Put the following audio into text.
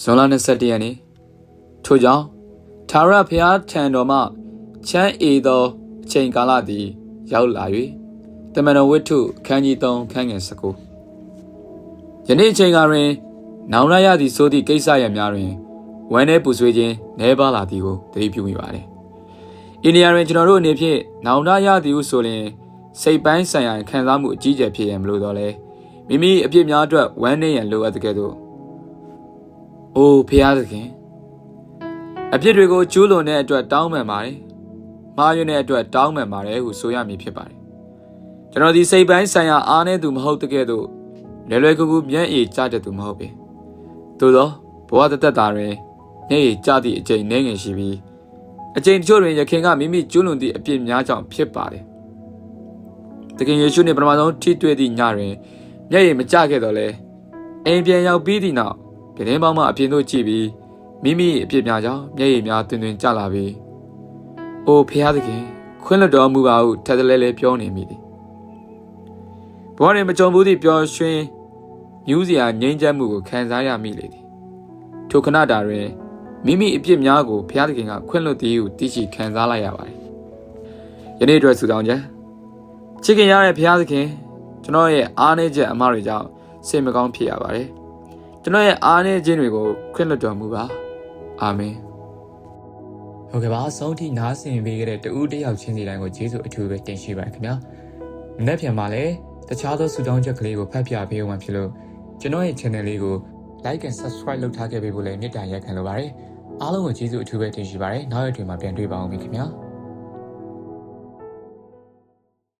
ဇွန်လ21ရက်နေ့ထို့ကြောင့်သာရဖျားထံတော်မှချမ်းအေသောအချိန်ကာလသည် ရောက်လာ၍တမန်တော်ဝိတ္ထုခန်းကြီး3ခန်းငယ်19ယနေ့အချိန်ကတွင် နောင်ရရသည်ဆိုသည့်ကိစ္စရပ်များတွင်ဝမ်း내ပူဆွေးခြင်းနှဲပါလာသည်ကိုသတိပြုမိပါတယ်။အိန္ဒိယတွင်ကျွန်တော်တို့အနေဖြင့်နောင်ရရသည်ဟုဆိုရင်စိတ်ပိုင်းဆိုင်ရာခံစားမှုအကြီးအကျယ်ဖြစ်ရန်မလို့တော့လဲမိမိအပြစ်များအတွက်ဝမ်းနည်းရန်လိုအပ်တဲ့ကဲ့သို့ အိုးဖျားသခင်အပြစ်တွေကိုကျူးလွန်တဲ့အတွက်တောင်းပန်ပါတယ်။မှားယွင်းတဲ့အတွက်တောင်းပန်ပါတယ်ဟုဆိုရမည်ဖြစ်ပါတယ်။ကျွန်တော်ဒီစိတ်ပိုင်းဆိုင်ရာအားနည်းသူမဟုတ်တဲ့ကဲ့သို့လွယ်လွယ်ကူကူမျက်ရည်ကျတဲ့သူမဟုတ်ပေ။သို့သောဘဝတသက်တာတွင်မျက်ရည်ကျသည့်အကျိန်နှဲငယ်ရှိပြီးအကျိန်တချို့တွင်ယခင်ကမိမိကျူးလွန်သည့်အပြစ်များကြောင့်ဖြစ်ပါတယ်။သခင်ယေရှုနှင့်ပထမဆုံးထိတွေ့သည့်ညတွင်မျက်ရည်မကျခဲ့တော့လဲအိမ်ပြန်ရောက်ပြီးသည့်နောက် ပြတင်းပေါင်းမှအပြင်သို့ကြည့်ပြီးမိမိအပြစ်များကြောင့်မျက်ရည်များတွင်တွင်ကျလာပြီးအိုဖျားသခင်ခွင့်လွှတ်တော်မူပါဟုထပ်တလဲလဲပြောနေမိသည်ဘဝတွင်မကြုံဘူးသည့်ပျော်ရွှင်မြူးစရာငြိမ်းချမ်းမှုကိုခံစားရမိလေသည်ထိုခဏတာတွင်မိမိအပြစ်များကိုဘုရားသခင်ကခွင့်လွှတ်သည်ဟုသိရှိခံစားလိုက်ရပါတယ်ယနေ့အတွက်ဆုတောင်းချက်ချစ်ခင်ရတဲ့ဘုရားသခင်ကျွန်တော်ရဲ့အားနည်းချက်အမှားတွေကြောင့်စိတ်မကောင်းဖြစ်ရပါတယ် ကျွန်တော်ရဲ့အားနည်းခြင်းတွေကိုခွင့်လွှတ်တော်မူပါအာမင်ဟုတ်ကဲ့ပါအဆုံးထိနားဆင်ပေးခဲ့တဲ့တူဦးတယောက်ချင်းစီတိုင်းကိုကျေးဇူးအထူးပဲတင်ရှိပါတယ်ခင်ဗျာမနေ့ပြန်မှာလည်းတခြားသောဆုတောင်းချက်ကလေးကိုဖတ်ပြပေးဦးမှာဖြစ်လို့ကျွန်တော်ရဲ့ channel လေးကို like and subscribe လုပ်ထားခဲ့ပေးဖို့လည်းမေတ္တာရက်ခံလိုပါတယ်အားလုံးကိုကျေးဇူးအထူးပဲတင်ရှိပါတယ်နောက်ရက်တွေမှာပြန်တွေ့ပါအောင်ခင်ဗျာ